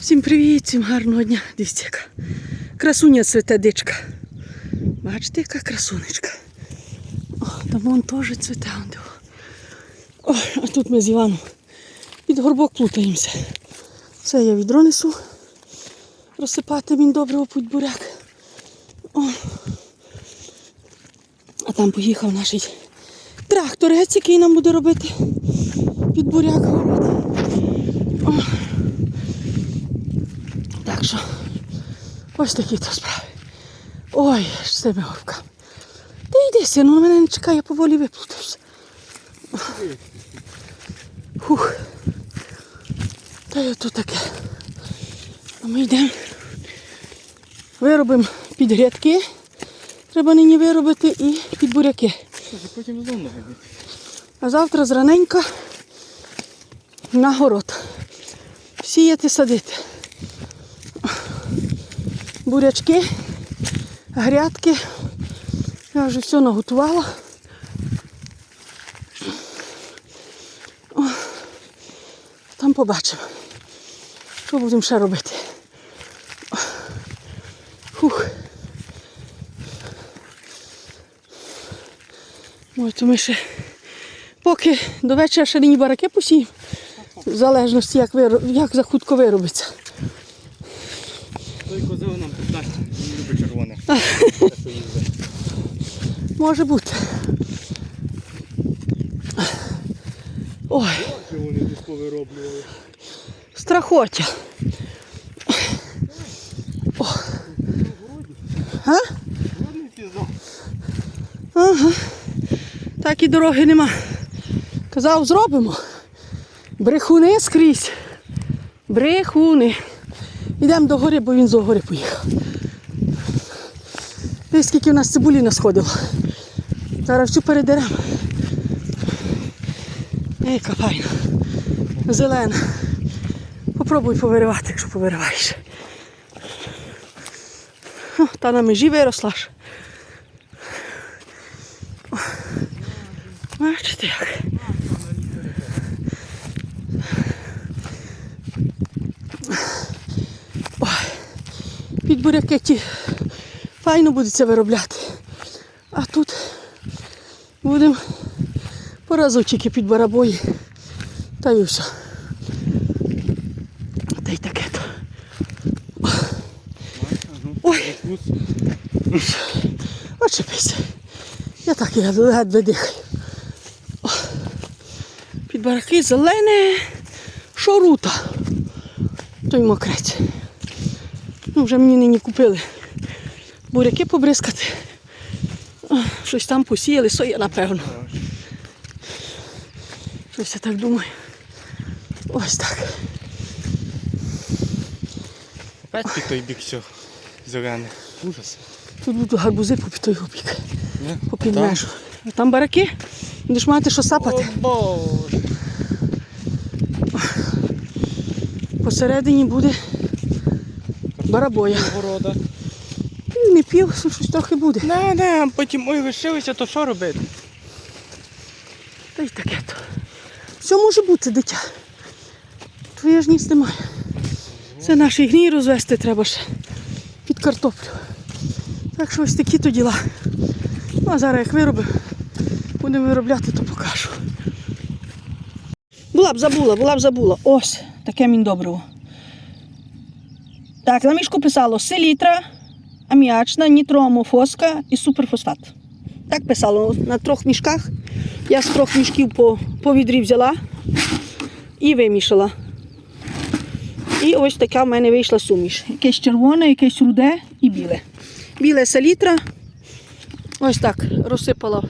Всім привіт, всім гарного дня. Дивіться, яка красуня цвете дичка. Бачите, яка красунечка. О, там вон теж он диво. А тут ми з Іваном під горбок плутаємося. Це я відро несу. Розсипати він добре путь буряк. О. А там поїхав наш тракторець, який нам буде робити під буряк город. О. Що ось такі то справи. Ой, з горбками. Ти йди, сину, на мене не чекай, я поволі виплутався. Фух. Та й ото таке. А ми йдемо. Виробимо під грядки. Треба нині виробити і під буряки. Потім знову. А завтра зраненько на город. Сіяти, садити. Бурячки, грядки. Я вже все наготувала. Там побачимо, що будемо ще робити. Фух. Ой, то ми ще поки до вечора ще нині бараки посіємо. В залежності, як, вироб... як за хутко виробиться. Той козел нам тут дасть. Він любить червоне. Може бути. Ой, Що вони тут повироблювали? страхоття. А? Ага. Так і дороги нема. Казав, зробимо. Брехуни скрізь. Брехуни. Йдемо до гори, бо він з гори поїхав. Дивись, скільки в нас цибулі насходило. Зараз всю передеремо. Яка файна. Зелена. Попробуй повиривати, якщо повириваєш. Та на межі виросла ж. Бачите як. Під буряки ті файно буде це виробляти. А тут будемо по разочки під барабої. Та й все. Та й таке то. Ой. Очепися. Я так я ледве дихаю. О. Під бараки зелене шорута. Той мокрець. Ну, вже мені нині купили буряки побризкати. Щось там посіяли, соя, напевно. Щось я так думаю. Ось так. Опять під той бік все зелене. Ужас. Тут будуть гарбузи по той бік, по під Там? межу. А там бараки, будеш мати що сапати. О, Боже. Посередині буде барабоя. Города. Не пів, щось трохи буде. Не, не, потім ой, лишилися, то що робити? Та й таке то. Все може бути, дитя. Твоє ж ніц немає. Це наш гній розвести треба ще під картоплю. Так що ось такі то діла. Ну, а зараз як виробимо, будемо виробляти, то покажу. Була б забула, була б забула. Ось таке мін добриво. Так, на мішку писало селітра, аміачна, нітроамофоска і суперфосфат. Так писало на трьох мішках. Я з трьох мішків по, по відрі взяла і вимішала. І ось така в мене вийшла суміш. Якесь червоне, якесь руде і біле. Біле селітра. Ось так розсипала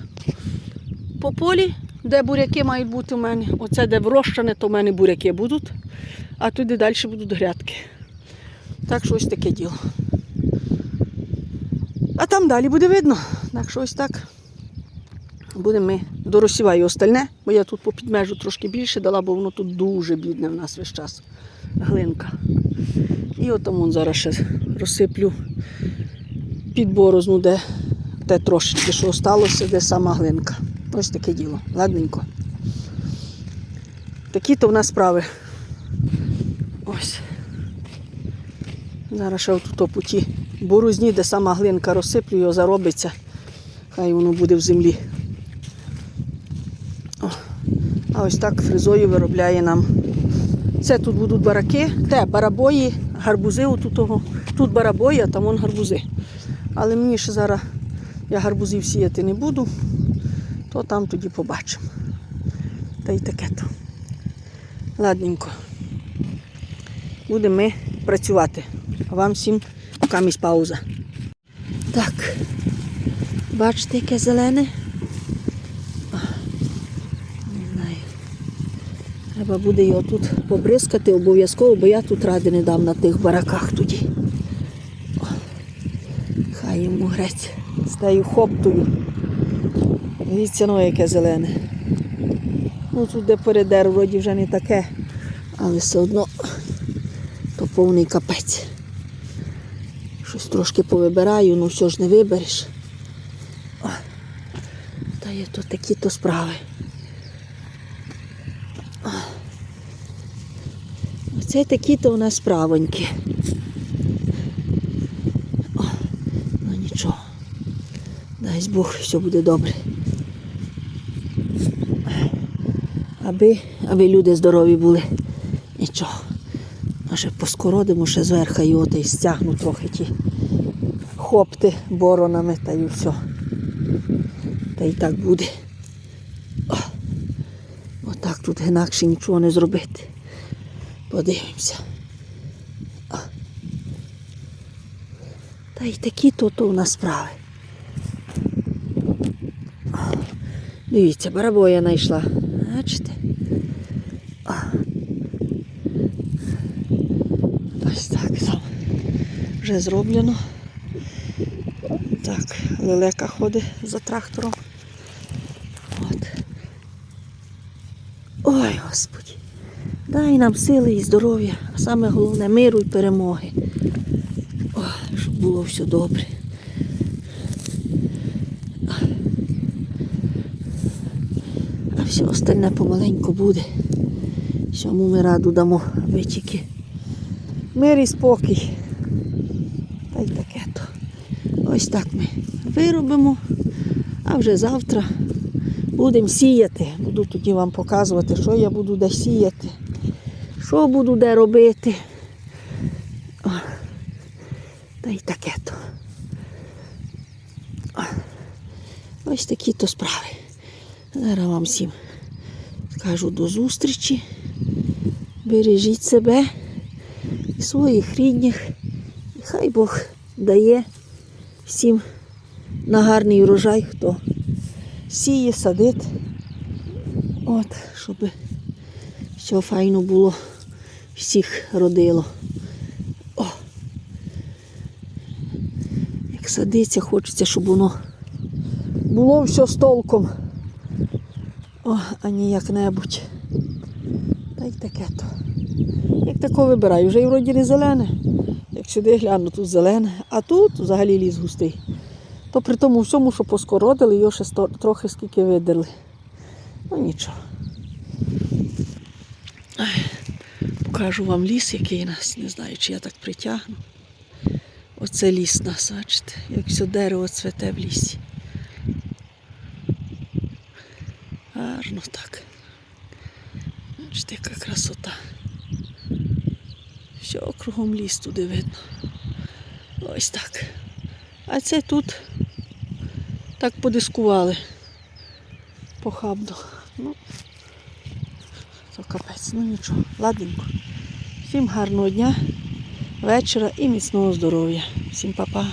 по полі, де буряки мають бути у мене. Оце де врощане, то в мене буряки будуть, а туди далі будуть грядки. Так що ось таке діло. А там далі буде видно. Так що ось так. Будемо ми доросіваю остальне, бо я тут по підмежу трошки більше дала, бо воно тут дуже бідне в нас весь час. Глинка. І от там зараз ще розсиплю під борозну, де те трошечки, що осталося, де сама глинка. Ось таке діло. Ладненько. Такі то в нас справи. Ось. Зараз ще отут по ті борозні, де сама глинка розсиплю, його заробиться. Хай воно буде в землі. О, а ось так фрезою виробляє нам. Це тут будуть бараки, те барабої, гарбузи отут того. Тут барабої, а там вон гарбузи. Але мені ще зараз я гарбузів сіяти не буду, то там тоді побачимо. Та й таке то. Ладненько. Будемо ми працювати. А вам всім камість пауза. Так. Бачите, яке зелене? Не знаю. Треба буде його тут побризкати обов'язково, бо я тут ради не дам на тих бараках тоді. О, Хай йому грець тією хоптою. Дивіться, ну, яке зелене. Ну тут де передер, вроді вже не таке, але все одно то повний капець. Трошки повибираю, ну все ж не вибереш. Та є то такі то справи. Оце такі то у нас справоньки. Ну нічого. Дай Бог, все буде добре. Аби, аби люди здорові були. Нічого. А поскородимо ще зверху і от і стягну трохи ті хопти боронами та й все. Та й так буде. О, отак тут інакше нічого не зробити. Подивимося. Та й такі то, у нас справи. Дивіться, барабоя знайшла. Бачите? Ось так там вже зроблено. Так, лелека ходить за трактором. От. Ой, Господі, дай нам сили і здоров'я, а саме головне миру і перемоги. О, щоб було все добре. А все остальне помаленьку буде. Всьому ми раду дамо, тільки мир і спокій. Та й таке то. Ось так ми виробимо, а вже завтра будемо сіяти. Буду тоді вам показувати, що я буду де сіяти, що буду де робити. О, Та й таке то. О, Ось такі то справи. Зараз вам всім скажу до зустрічі. Бережіть себе і своїх рідних. І хай Бог дає всім на гарний урожай, хто сіє, садить. От, щоб все файно було, всіх родило. О! Як садиться, хочеться, щоб воно було все з толком. О, а не як-небудь. Та й таке то. Як тако вибираю, вже і вроді не зелене. Сюди гляну, тут зелене, а тут взагалі ліс густий. То при тому всьому, що поскородили, його ще трохи скільки видерли. Ну нічого. Покажу вам ліс, який у нас, не знаю, чи я так притягну. Оце ліс нас, бачите, як все дерево цвете в лісі. Гарно так. Бачите, яка красота. Все кругом ліс туди видно. Ось так. А це тут так подискували. Похабно. Ну, то капець, ну нічого. Ладненько. Всім гарного дня, вечора і міцного здоров'я. Всім па-па.